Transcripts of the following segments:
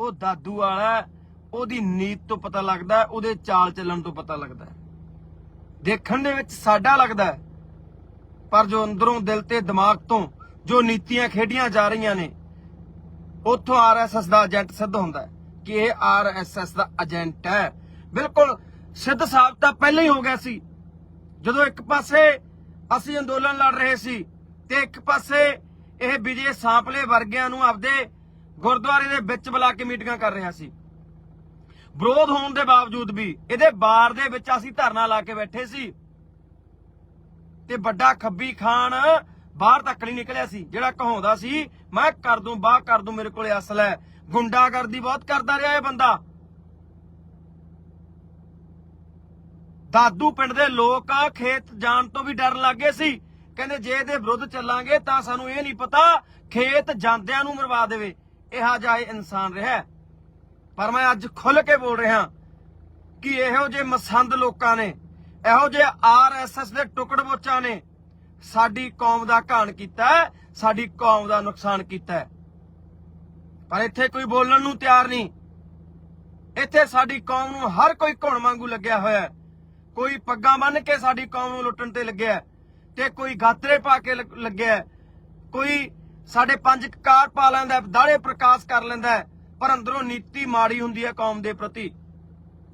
ਉਹ ਦਾਦੂ ਵਾਲਾ ਉਹਦੀ ਨੀਤ ਤੋਂ ਪਤਾ ਲੱਗਦਾ ਉਹਦੇ ਚਾਲ ਚੱਲਣ ਤੋਂ ਪਤਾ ਲੱਗਦਾ ਦੇਖਣ ਦੇ ਵਿੱਚ ਸਾਡਾ ਲੱਗਦਾ ਪਰ ਜੋ ਅੰਦਰੋਂ ਦਿਲ ਤੇ ਦਿਮਾਗ ਤੋਂ ਜੋ ਨੀਤੀਆਂ ਖੇਡੀਆਂ ਜਾ ਰਹੀਆਂ ਨੇ, ਉੱਥੋਂ ਆਰਐਸਐਸ ਦਾ ਏਜੰਟ ਸਿੱਧ ਹੁੰਦਾ ਕਿ ਇਹ ਆਰਐਸਐਸ ਦਾ ਏਜੰਟ ਹੈ। ਬਿਲਕੁਲ ਸਿੱਧ ਸਾਹਿਬ ਤਾਂ ਪਹਿਲਾਂ ਹੀ ਹੋ ਗਿਆ ਸੀ। ਜਦੋਂ ਇੱਕ ਪਾਸੇ ਅਸੀਂ ਅੰਦੋਲਨ ਲੜ ਰਹੇ ਸੀ ਤੇ ਇੱਕ ਪਾਸੇ ਇਹ ਵਿਜੇ ਸਾਂਪਲੇ ਵਰਗਿਆਂ ਨੂੰ ਆਪਦੇ ਗੁਰਦੁਆਰੇ ਦੇ ਵਿੱਚ ਬੁਲਾ ਕੇ ਮੀਟਿੰਗਾਂ ਕਰ ਰਿਹਾ ਸੀ ਵਿਰੋਧ ਹੋਣ ਦੇ ਬਾਵਜੂਦ ਵੀ ਇਹਦੇ ਬਾਰ ਦੇ ਵਿੱਚ ਅਸੀਂ ਧਰਨਾ ਲਾ ਕੇ ਬੈਠੇ ਸੀ। ਤੇ ਵੱਡਾ ਖੱਬੀ ਖਾਨ ਬਾਹਰ ਤੱਕ ਨਹੀਂ ਨਿਕਲਿਆ ਸੀ, ਜਿਹੜਾ ਕਹਾਉਂਦਾ ਸੀ, ਮੈਂ ਕਰ ਦੂੰ, ਬਾਹ ਕਰ ਦੂੰ, ਮੇਰੇ ਕੋਲੇ ਅਸਲ ਹੈ। ਗੁੰਡਾਗਰਦੀ ਬਹੁਤ ਕਰਦਾ ਰਿਹਾ ਇਹ ਬੰਦਾ। ਦਾਦੂ ਪਿੰਡ ਦੇ ਲੋਕ ਖੇਤ ਜਾਣ ਤੋਂ ਵੀ ਡਰਨ ਲੱਗੇ ਸੀ। ਕਹਿੰਦੇ, ਜੇ ਇਹਦੇ ਵਿਰੁੱਧ ਚੱਲਾਂਗੇ ਤਾਂ ਸਾਨੂੰ ਇਹ ਨਹੀਂ ਪਤਾ, ਖੇਤ ਜਾਂਦਿਆਂ ਨੂੰ ਮਰਵਾ ਦੇਵੇ। ਇਹੋ ਜਿਹਾ ਇਨਸਾਨ ਰਿਹਾ ਪਰ ਮੈਂ ਅੱਜ ਖੁੱਲ ਕੇ ਬੋਲ ਰਿਹਾ ਕਿ ਇਹੋ ਜਿਹੇ ਮਸੰਦ ਲੋਕਾਂ ਨੇ, ਇਹੋ ਜਿਹੇ ਆਰਐਸਐਸ ਦੇ ਟੁਕੜ ਬੋਚਾਂ ਨੇ ਸਾਡੀ ਕੌਮ ਦਾ ਘਾਣ ਕੀਤਾ ਸਾਡੀ ਕੌਮ ਦਾ ਨੁਕਸਾਨ ਕੀਤਾ ਪਰ ਇੱਥੇ ਕੋਈ ਬੋਲਣ ਨੂੰ ਤਿਆਰ ਨਹੀਂ। ਇੱਥੇ ਸਾਡੀ ਕੌਮ ਨੂੰ ਹਰ ਕੋਈ ਘੁਣ ਵਾਂਗੂ ਲੱਗਿਆ ਹੋਇਆ ਕੋਈ ਪੱਗਾਂ ਬੰਨ ਕੇ ਸਾਡੀ ਕੌਮ ਨੂੰ ਲੁੱਟਣ ਤੇ ਲੱਗਿਆ ਤੇ ਕੋਈ ਗਾਤਰੇ ਪਾ ਕੇ ਲੱਗਿਆ ਕੋਈ ਸਾਡੇ ਪੰਜ ਕਾਰ ਪਾ ਲੈਂਦਾ ਦਾੜੇ ਪ੍ਰਕਾਸ਼ ਕਰ ਲੈਂਦਾ ਪਰ ਅੰਦਰੋਂ ਨੀਤੀ ਮਾੜੀ ਹੁੰਦੀ ਹੈ ਕੌਮ ਦੇ ਪ੍ਰਤੀ।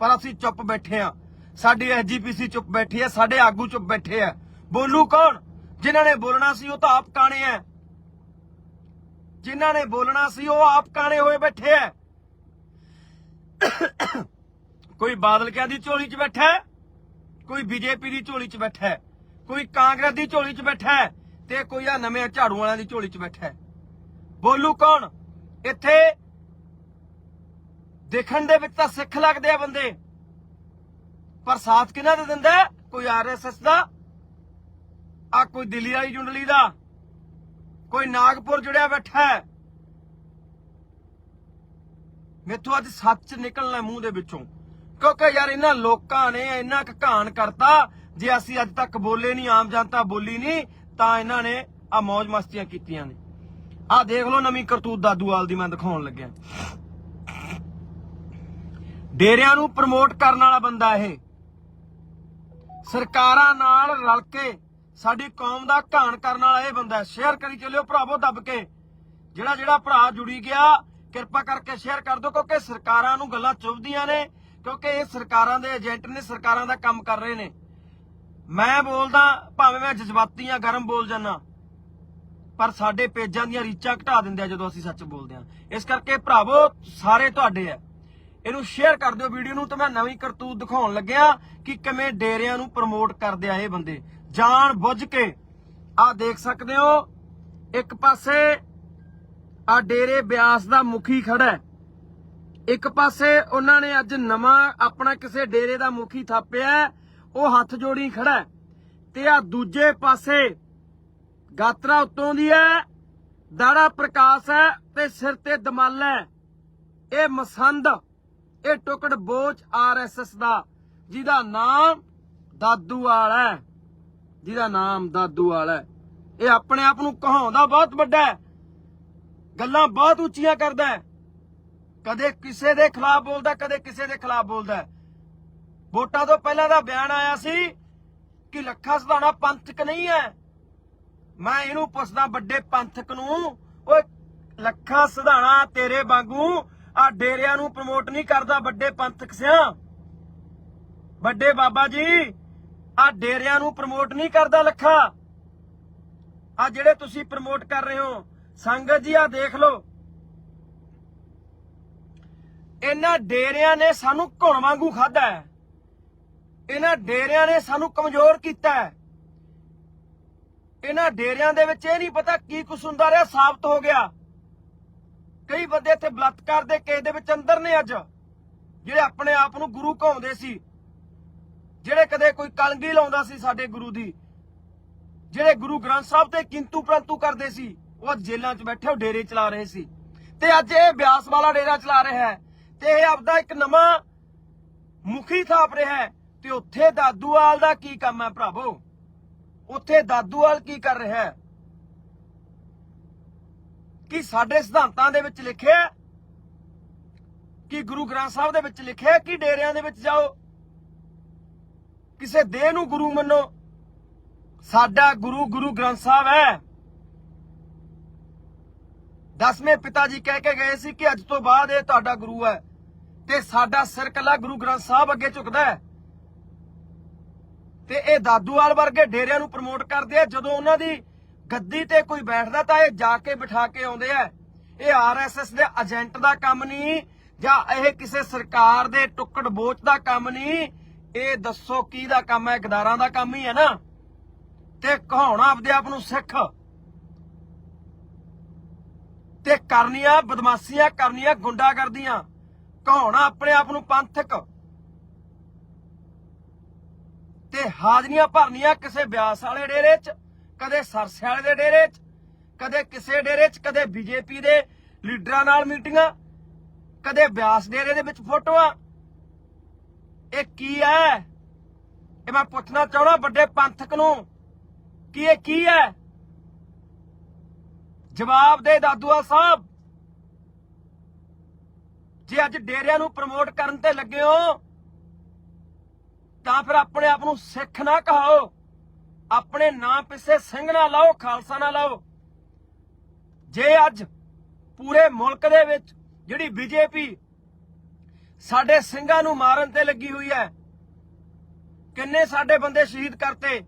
ਪਰ ਅਸੀਂ ਚੁੱਪ ਬੈਠੇ ਆ ਸਾਡੀ ਐਸਜੀਪੀਸੀ ਚੁੱਪ ਬੈਠੀ ਹੈ, ਸਾਡੇ ਆਗੂ ਚੁੱਪ ਬੈਠੇ ਆ ਬੋਲੂ ਕੌਣ? ਜਿਨ੍ਹਾਂ ਨੇ ਬੋਲਣਾ ਸੀ ਉਹ ਤਾਂ ਆਪ ਕਾਣੇ ਆ ਜਿਨ੍ਹਾਂ ਨੇ ਬੋਲਣਾ ਸੀ ਉਹ ਆਪ ਕਾਣੇ ਹੋਏ ਬੈਠੇ ਆ ਕੋਈ ਬਾਦਲ ਕਿਆਂ ਦੀ ਝੋਲੀ 'ਚ ਬੈਠਾ ਕੋਈ ਬੀਜੇਪੀ ਦੀ ਝੋਲੀ 'ਚ ਬੈਠਾ ਕੋਈ ਕਾਂਗਰਸ ਦੀ ਝੋਲੀ 'ਚ ਬੈਠਾ ਤੇ ਕੋਈ ਆ ਨਵੇਂ ਝਾੜੂ ਵਾਲਿਆਂ ਦੀ ਝੋਲੀ 'ਚ ਬੈਠਾ ਹੈ। ਬੋਲੂ ਕੌਣ? ਇੱਥੇ ਦੇਖਣ ਦੇ ਵਿੱਚ ਤਾਂ ਸਿੱਖ ਲੱਗਦੇ ਆ ਬੰਦੇ। ਪਰ ਸਾਥ ਕਿਹਨਾਂ ਦੇ ਦਿੰਦਾ ਹੈ? ਕੋਈ ਆਰਐਸਐਸ ਦਾ, ਆ ਕੋਈ ਦਿੱਲੀ ਵਾਲੀ ਜੁੰਡਲੀ ਦਾ, ਕੋਈ ਨਾਗਪੁਰ ਜੁੜਿਆ ਬੈਠਾ ਹੈ। ਮੇਥੋਂ ਅੱਜ ਸੱਚ ਨਿਕਲਣਾ ਮੂੰਹ ਦੇ ਵਿੱਚੋਂ। ਕਿਉਂਕਿ ਯਾਰ ਇਹਨਾਂ ਲੋਕਾਂ ਨੇ ਇੰਨਾ ਘਾਣ ਕਰਤਾ, ਜੇ ਅਸੀਂ ਅੱਜ ਤੱਕ ਬੋਲੇ ਨਹੀਂ, ਆਮ ਜਨਤਾ ਬੋਲੀ ਨਹੀਂ ਤਾਂ ਇਹਨਾਂ ਨੇ ਆ ਮौज ਮਸਤੀਆਂ ਕੀਤੀਆਂ ਨੇ। ਆ ਦੇਖ ਲਓ ਨਵੀਂ ਕਰਤੂਤ ਦਾਦੂਵਾਲ ਦੀ ਮੈਂ ਦਿਖਾਉਣ ਲੱਗਿਆ। ਡੇਰਿਆਂ ਨੂੰ ਪ੍ਰਮੋਟ ਕਰਨ ਵਾਲਾ ਬੰਦਾ ਇਹ। ਸਰਕਾਰਾਂ ਨਾਲ ਰਲ ਕੇ ਸਾਡੀ ਕੌਮ ਦਾ ਘਾਣ ਕਰਨ ਵਾਲਾ ਇਹ ਬੰਦਾ ਸ਼ੇਅਰ ਕਰੀ ਚੱਲਿਓ ਭਰਾਵੋ ਦੱਬ ਕੇ। ਜਿਹੜਾ ਜਿਹੜਾ ਭਰਾ ਜੁੜੀ ਗਿਆ, ਕਿਰਪਾ ਕਰਕੇ ਸ਼ੇਅਰ ਕਰ ਦਿਓ ਕਿਉਂਕਿ ਸਰਕਾਰਾਂ ਨੂੰ ਗੱਲਾਂ ਚੁਭਦੀਆਂ ਨੇ, ਕਿਉਂਕਿ ਇਹ ਸਰਕਾਰਾਂ ਦੇ ਏਜੰਟ ਨੇ, ਸਰਕਾਰਾਂ ਦਾ ਕੰਮ ਕਰ ਰਹੇ ਨੇ। ਮੈਂ ਬੋਲਦਾ ਭਾਵੇਂ ਮੈਂ ਜਜ਼ਬਾਤੀ ਆ ਗਰਮ ਬੋਲ ਜਾਣਾ ਪਰ ਸਾਡੇ ਪੇਜਾਂ ਦੀਆਂ ਰੀਚਾਂ ਘਟਾ ਦਿੰਦੇ ਆ ਜਦੋਂ ਅਸੀਂ ਸੱਚ ਬੋਲਦੇ ਆ। ਇਸ ਕਰਕੇ ਭਰਾਵੋ, ਸਾਰੇ ਤੁਹਾਡੇ ਆ। ਇਹਨੂੰ ਸ਼ੇਅਰ ਕਰ ਦਿਓ ਵੀਡੀਓ ਨੂੰ ਤੇ ਮੈਂ ਨਵੀਂ ਕਰਤੂਤ ਦਿਖਾਉਣ ਲੱਗਿਆ ਕਿ ਕਿਵੇਂ ਡੇਰਿਆਂ ਨੂੰ ਪ੍ਰਮੋਟ ਕਰਦੇ ਆ ਇਹ ਬੰਦੇ। ਜਾਣ ਬੁੱਝ ਕੇ ਆ ਦੇਖ ਸਕਦੇ ਹੋ, ਇੱਕ ਪਾਸੇ ਆ ਡੇਰੇ ਬਿਆਸ ਦਾ ਮੁਖੀ ਖੜਾ ਹੈ। ਇੱਕ ਪਾਸੇ ਉਹਨਾਂ ਨੇ ਅੱਜ ਨਵਾਂ ਆਪਣਾ ਕਿਸੇ ਡੇਰੇ ਦਾ ਮੁਖੀ ਥਾਪਿਆ ਉਹ ਹੱਥ ਜੋੜੀ ਖੜਾ ਤੇ ਆ ਦੂਜੇ ਪਾਸੇ ਗਾਤਰਾ ਉਤੋਂ ਦੀ ਹੈ, ਦਾੜਾ ਪ੍ਰਕਾਸ਼ ਹੈ ਤੇ ਸਿਰ ਤੇ ਦਮਾਲ ਹੈ। ਇਹ ਮਸੰਦ, ਇਹ ਟੁਕੜ ਬੋਚ ਆਰਐਸਐਸ ਦਾ, ਜਿਹਦਾ ਨਾਮ ਦਾਦੂ ਵਾਲਾ ਹੈ। ਜਿਹਦਾ ਨਾਮ ਦਾਦੂਵਾਲ ਹੈ। ਇਹ ਆਪਣੇ ਆਪ ਨੂੰ ਕਹਾਉਂਦਾ ਬਹੁਤ ਵੱਡਾ ਹੈ। ਗੱਲਾਂ ਬਹੁਤ ਉੱਚੀਆਂ ਕਰਦਾ ਹੈ। ਕਦੇ ਕਿਸੇ ਦੇ ਖਿਲਾਫ ਬੋਲਦਾ, ਕਦੇ ਕਿਸੇ ਦੇ ਖਿਲਾਫ ਬੋਲਦਾ ਵੋਟਾਂ ਤੋਂ ਪਹਿਲਾਂ ਦਾ ਬਿਆਨ ਆਇਆ ਸੀ ਕਿ ਲੱਖਾ ਸਧਾਣਾ ਪੰਥਕ ਨਹੀਂ ਹੈ। ਮੈਂ ਇਹਨੂੰ ਪੁੱਛਦਾ ਵੱਡੇ ਪੰਥਕ ਨੂੰ, ਓਏ ਲੱਖਾ ਸਧਾਣਾ ਤੇਰੇ ਵਾਂਗੂ ਆ ਡੇਰਿਆਂ ਨੂੰ ਪ੍ਰਮੋਟ ਨਹੀਂ ਕਰਦਾ ਵੱਡੇ ਪੰਥਕ ਸਿਆ? ਵੱਡੇ ਬਾਬਾ ਜੀ, ਆ ਡੇਰਿਆਂ ਨੂੰ ਪ੍ਰਮੋਟ ਨਹੀਂ ਕਰਦਾ ਲੱਖਾ? ਆ ਜਿਹੜੇ ਤੁਸੀਂ ਪ੍ਰਮੋਟ ਕਰ ਰਹੇ ਹੋ, ਸੰਗਤ ਜੀ ਆ ਦੇਖ ਲਓ। ਇਹਨਾਂ ਡੇਰਿਆਂ ਨੇ ਸਾਨੂੰ ਘੁਣ ਵਾਂਗੂ ਖਾਦਾ ਹੈ। ਇਹਨਾਂ ਡੇਰਿਆਂ ਨੇ ਸਾਨੂੰ ਕਮਜ਼ੋਰ ਕੀਤਾ ਹੈ। ਇਹਨਾਂ ਡੇਰਿਆਂ ਦੇ ਵਿੱਚ ਇਹ ਨਹੀਂ ਪਤਾ ਕੀ ਕੁਛ ਹੁੰਦਾ ਰਿਹਾ, ਸਾਬਤ ਹੋ ਗਿਆ। ਕਈ ਬੰਦੇ ਇੱਥੇ ਬਲਾਤਕਾਰ ਦੇ ਕੇਸ ਦੇ ਵਿੱਚ ਅੰਦਰ ਨੇ ਅੱਜ, ਜਿਹੜੇ ਆਪਣੇ ਆਪ ਨੂੰ ਗੁਰੂ ਕਹਾਉਂਦੇ ਸੀ। ਜਿਹੜੇ ਕਦੇ ਕੋਈ ਕਲਗੀ ਲਾਉਂਦਾ ਸੀ ਸਾਡੇ ਗੁਰੂ ਦੀ, ਜਿਹੜੇ ਗੁਰੂ ਗ੍ਰੰਥ ਸਾਹਿਬ ਤੇ ਕਿੰਤੂ ਪ੍ਰੰਤੂ ਕਰਦੇ ਸੀ, ਉਹ ਅੱਜ ਜੇਲ੍ਹਾਂ 'ਚ ਬੈਠੇ, ਉਹ ਡੇਰੇ ਚਲਾ ਰਹੇ ਸੀ। ਤੇ ਅੱਜ ਇਹ ਬਿਆਸ ਵਾਲਾ ਡੇਰਾ ਚਲਾ ਰਿਹਾ ਹੈ। ਤੇ ਇਹ ਆਪਦਾ ਇੱਕ ਨਵਾਂ ਮੁਖੀ ਥਾਪ ਰਿਹਾ ਹੈ। ਤੇ ਉੱਥੇ ਦਾਦੂਵਾਲ ਦਾ ਕੀ ਕੰਮ ਹੈ ਭਰਾਵੋ? ਉੱਥੇ ਦਾਦੂਵਾਲ ਕੀ ਕਰ ਰਿਹਾ ਹੈ? ਕੀ ਸਾਡੇ ਸਿਧਾਂਤਾਂ ਦੇ ਵਿੱਚ ਲਿਖਿਆ ਕਿ ਗੁਰੂ ਗ੍ਰੰਥ ਸਾਹਿਬ ਦੇ ਵਿੱਚ ਲਿਖਿਆ ਕਿ ਡੇਰਿਆਂ ਦੇ ਵਿੱਚ ਜਾਓ? ਕਿਸੇ ਦੇਹ ਨੂੰ ਗੁਰੂ ਮੰਨੋ? ਸਾਡਾ ਗੁਰੂ ਗੁਰੂ ਗ੍ਰੰਥ ਸਾਹਿਬ ਹੈ। ਦਸਵੇਂ ਪਿਤਾ ਜੀ ਕਹਿ ਕੇ ਗਏ ਸੀ ਕਿ ਅੱਜ ਤੋਂ ਬਾਅਦ ਇਹ ਤੁਹਾਡਾ ਗੁਰੂ ਹੈ ਤੇ ਸਾਡਾ ਸਿਰ ਕੱਲਾ ਗੁਰੂ ਗ੍ਰੰਥ ਸਾਹਿਬ ਅੱਗੇ ਝੁਕਦਾ ਹੈ। ਤੇ ਇਹ ਦਾਦੂਵਾਲ ਵਰਗੇ ਡੇਰਿਆਂ ਨੂੰ ਪ੍ਰਮੋਟ ਕਰਦੇ ਆ। ਜਦੋਂ ਉਹਨਾਂ ਦੀ ਗੱਦੀ ਤੇ ਕੋਈ ਬੈਠਦਾ ਤਾਂ ਇਹ ਜਾ ਕੇ ਬਿਠਾ ਕੇ ਆਉਂਦੇ ਆ। ਇਹ ਆਰਐਸਐਸ ਦੇ ਏਜੰਟ ਦਾ ਕੰਮ ਨਹੀਂ, ਜਾਂ ਇਹ ਕਿਸੇ ਸਰਕਾਰ ਦੇ ਟੁੱਕੜ ਬੋਚ ਦਾ ਕੰਮ ਨਹੀਂ। ਇਹ ਦੱਸੋ ਕੀ ਦਾ ਕੰਮ ਹੈ ਗਦਾਰਾਂ ਦਾ ਕੰਮ ਹੀ ਹੈ ਨਾ। ਤੇ ਕਹਾਉਣਾ ਆਪਦੇ ਆਪ ਨੂੰ ਸਿੱਖ। ਤੇ ਕਰਨੀਆਂ ਬਦਮਾਸ਼ੀਆਂ ਕਰਨੀਆਂ ਗੁੰਡਾਗਰਦੀਆਂ। ਕਹਾਉਣਾ ਆਪਣੇ ਆਪ ਨੂੰ ਪੰਥਕ। ਤੇ ਹਾਜ਼ਰੀਆਂ ਭਰਨੀਆਂ ਕਿਸੇ ਬਿਆਸ ਵਾਲੇ ਡੇਰੇ 'ਚ, ਕਦੇ ਸਰਸੇ ਵਾਲੇ ਦੇ ਡੇਰੇ 'ਚ, ਕਦੇ ਕਿਸੇ ਡੇਰੇ 'ਚ, ਕਦੇ ਬੀਜੇਪੀ ਦੇ ਲੀਡਰਾਂ ਨਾਲ ਮੀਟਿੰਗਾਂ, ਕਦੇ ਬਿਆਸ ਡੇਰੇ ਦੇ ਵਿੱਚ ਫੋਟੋਆਂ। ਇਹ ਕੀ ਹੈ? ਇਹ ਮੈਂ ਪੁੱਛਣਾ ਚਾਹਣਾ ਵੱਡੇ ਪੰਥਕ ਨੂੰ, ਕਿ ਇਹ ਕੀ ਹੈ? ਜਵਾਬ ਦੇ ਦਾਦੂਆ ਸਾਹਿਬ, ਜੇ ਅੱਜ ਡੇਰਿਆਂ ਨੂੰ ਪ੍ਰਮੋਟ ਕਰਨ ਤੇ ਲੱਗੇ ਹੋ ਤਾਂ ਫਿਰ ਆਪਣੇ ਆਪ ਨੂੰ ਸਿੱਖ ਨਾ ਕਹਾਓ। ਆਪਣੇ ਨਾਂ ਪਿੱਛੇ ਸਿੰਘ ਨਾ ਲਾਓ, ਖਾਲਸਾ ਨਾ ਲਾਓ। ਜੇ ਅੱਜ ਪੂਰੇ ਮੁਲਕ ਦੇ ਵਿੱਚ ਜਿਹੜੀ ਬੀਜੇਪੀ ਸਾਡੇ ਸਿੰਘਾਂ ਨੂੰ ਮਾਰਨ ਤੇ ਲੱਗੀ ਹੋਈ ਹੈ, ਕਿੰਨੇ ਸਾਡੇ ਬੰਦੇ ਸ਼ਹੀਦ ਕਰਤੇ,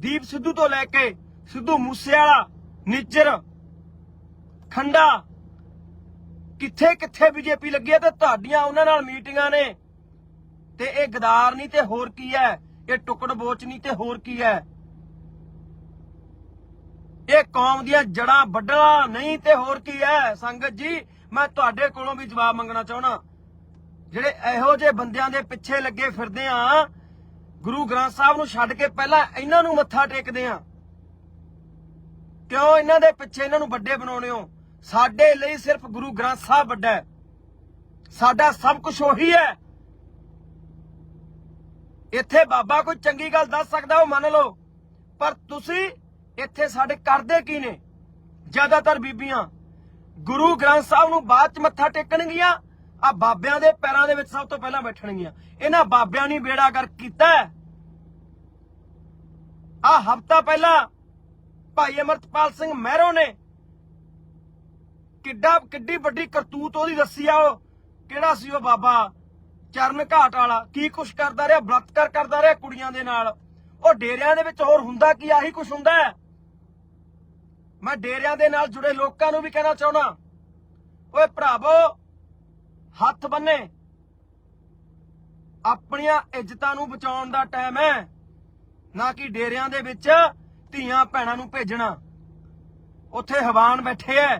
ਦੀਪ ਸਿੱਧੂ ਤੋਂ ਲੈ ਕੇ ਸਿੱਧੂ ਮੂਸੇਵਾਲਾ, ਨਿੱਜਰ, ਖੰਡਾ ਕਿੱਥੇ ਕਿੱਥੇ ਬੀਜੇਪੀ ਲੱਗੀ ਹੈ ਤੇ ਤੁਹਾਡੀਆਂ ਉਹਨਾਂ ਨਾਲ ਮੀਟਿੰਗਾਂ ਨੇ। ਤੇ ਇਹ ਗਦਾਰ ਨਹੀਂ ਤੇ ਹੋਰ ਕੀ ਹੈ? ਇਹ ਟੁਕੜ ਬੋਚ ਨਹੀਂ ਤੇ ਹੋਰ ਕੀ ਹੈ? ਇਹ ਕੌਮ ਦੀਆਂ ਜੜਾਂ ਵੱਢਣਾ ਨਹੀਂ ਤੇ ਹੋਰ ਕੀ ਹੈ? ਸੰਗਤ ਜੀ, ਮੈਂ ਤੁਹਾਡੇ ਕੋਲੋਂ ਵੀ ਜਵਾਬ ਮੰਗਣਾ ਚਾਹਣਾ ਜਿਹੜੇ ਇਹੋ ਜਿਹੇ ਬੰਦਿਆਂ ਦੇ ਪਿੱਛੇ ਲੱਗੇ ਫਿਰਦੇ ਆ, ਗੁਰੂ ਗ੍ਰੰਥ ਸਾਹਿਬ ਨੂੰ ਛੱਡ ਕੇ ਪਹਿਲਾਂ ਇਹਨਾਂ ਨੂੰ ਮੱਥਾ ਟੇਕਦੇ ਆ। ਕਿਉਂ ਇਹਨਾਂ ਦੇ ਪਿੱਛੇ ਇਹਨਾਂ ਨੂੰ ਵੱਡੇ ਬਣਾਉਣੇ ਹੋ? ਸਾਡੇ ਲਈ ਸਿਰਫ ਗੁਰੂ ਗ੍ਰੰਥ ਸਾਹਿਬ ਵੱਡਾ ਹੈ। ਸਾਡਾ ਸਭ ਕੁਝ ਉਹੀ ਹੈ। ਇੱਥੇ ਬਾਬਾ ਕੋਈ ਚੰਗੀ ਗੱਲ ਦੱਸ ਸਕਦਾ, ਉਹ ਮੰਨ ਲਓ। ਪਰ ਤੁਸੀਂ ਇੱਥੇ ਸਾਡੇ ਕਰਦੇ ਕੀ ਨੇ? ਜ਼ਿਆਦਾਤਰ ਬੀਬੀਆਂ, ਗੁਰੂ ਗ੍ਰੰਥ ਸਾਹਿਬ ਨੂੰ ਬਾਅਦ ਚ ਮੱਥਾ ਟੇਕਣਗੀਆਂ, ਆ ਬਾਬਿਆਂ ਦੇ ਪੈਰਾਂ ਦੇ ਵਿੱਚ ਸਭ ਤੋਂ ਪਹਿਲਾਂ ਬੈਠਣਗੀਆਂ। ਇਹਨਾਂ ਬਾਬਿਆਂ ਨੇ ਬੇੜਾ ਕਰ ਕੀਤਾ ਆ ਹਫਤਾ ਪਹਿਲਾਂ ਭਾਈ ਅਮਰਤਪਾਲ ਸਿੰਘ ਮਹਿਰੋ ਨੇ ਕਿੱਡਾ, ਕਿੱਡੀ ਵੱਡੀ ਕਰਤੂਤ ਉਹਦੀ ਦੱਸੀ ਆ ਉਹ, ਕਿਹੜਾ ਸੀ ਉਹ ਬਾਬਾ? ਚਰਨ ਘਾਟ ਵਾਲਾ ਕੀ ਕੁਛ ਕਰਦਾ ਰਿਹਾ, ਬਲਾਤਕਾਰ ਕਰਦਾ ਰਿਹਾ ਕੁੜੀਆਂ ਦੇ ਨਾਲ। ਉਹ ਡੇਰਿਆਂ ਦੇ ਵਿੱਚ ਹੋਰ ਹੁੰਦਾ ਕੀ, ਆਹੀ ਕੁਛ ਹੁੰਦਾ ਹੈ? ਮੈਂ ਡੇਰਿਆਂ ਦੇ ਨਾਲ ਜੁੜੇ ਲੋਕਾਂ ਨੂੰ ਵੀ ਕਹਿਣਾ ਚਾਹੁੰਦਾ। ਓਏ ਭਰਾਵੋ, ਹੱਥ ਬੰਨੇ। ਆਪਣੀਆਂ ਇੱਜ਼ਤਾਂ ਨੂੰ ਬਚਾਉਣ ਦਾ ਟਾਈਮ ਹੈ। ਨਾ ਕਿ ਡੇਰਿਆਂ ਦੇ ਵਿੱਚ ਧੀਆਂ ਭੈਣਾਂ ਨੂੰ ਭੇਜਣਾ। ਉੱਥੇ ਹਵਾਨ ਬੈਠੇ ਐ